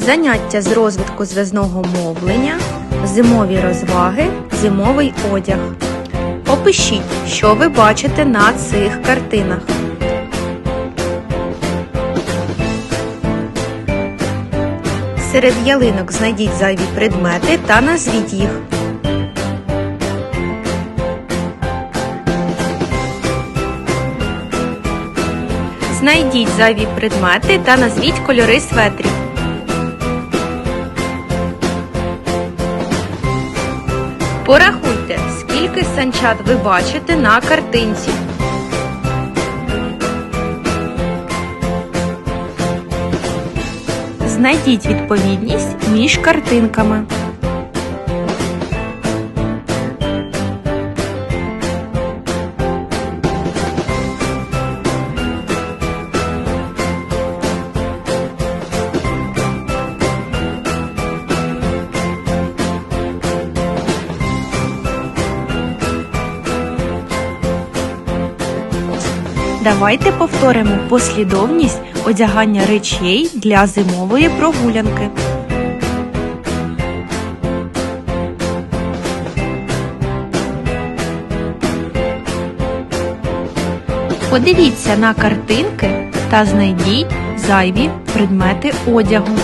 заняття з розвитку зв'язного мовлення, зимові розваги, зимовий одяг. Опишіть, що ви бачите на цих картинах. Серед ялинок знайдіть зайві предмети та назвіть їх. Знайдіть зайві предмети та назвіть кольори светрів. Порахуйте, скільки санчат ви бачите на картинці. Знайдіть відповідність між картинками. Давайте повторимо послідовність одягання речей для зимової прогулянки. Подивіться на картинки та знайдіть зайві предмети одягу.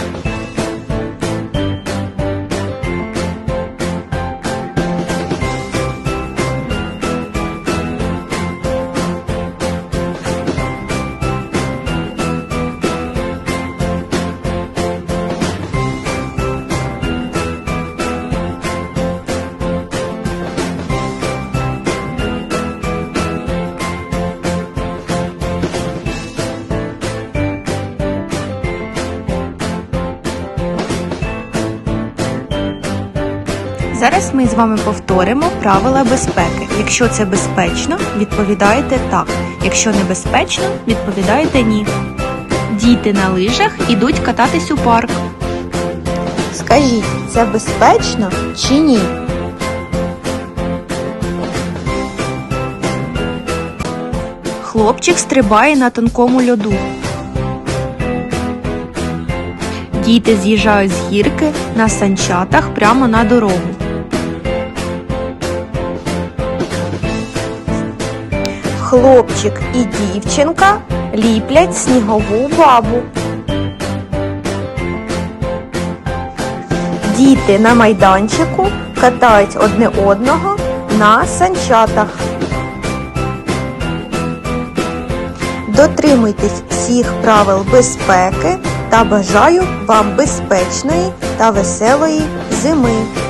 Зараз ми з вами повторимо правила безпеки. Якщо це безпечно, відповідаєте так. Якщо небезпечно, відповідаєте ні. Діти на лижах ідуть кататись у парк. Скажіть, це безпечно чи ні? Хлопчик стрибає на тонкому льоду. Діти з'їжджають з гірки на санчатах прямо на дорогу. Хлопчик і дівчинка ліплять снігову бабу. Діти на майданчику катають одне одного на санчатах. Дотримуйтесь всіх правил безпеки та бажаю вам безпечної та веселої зими.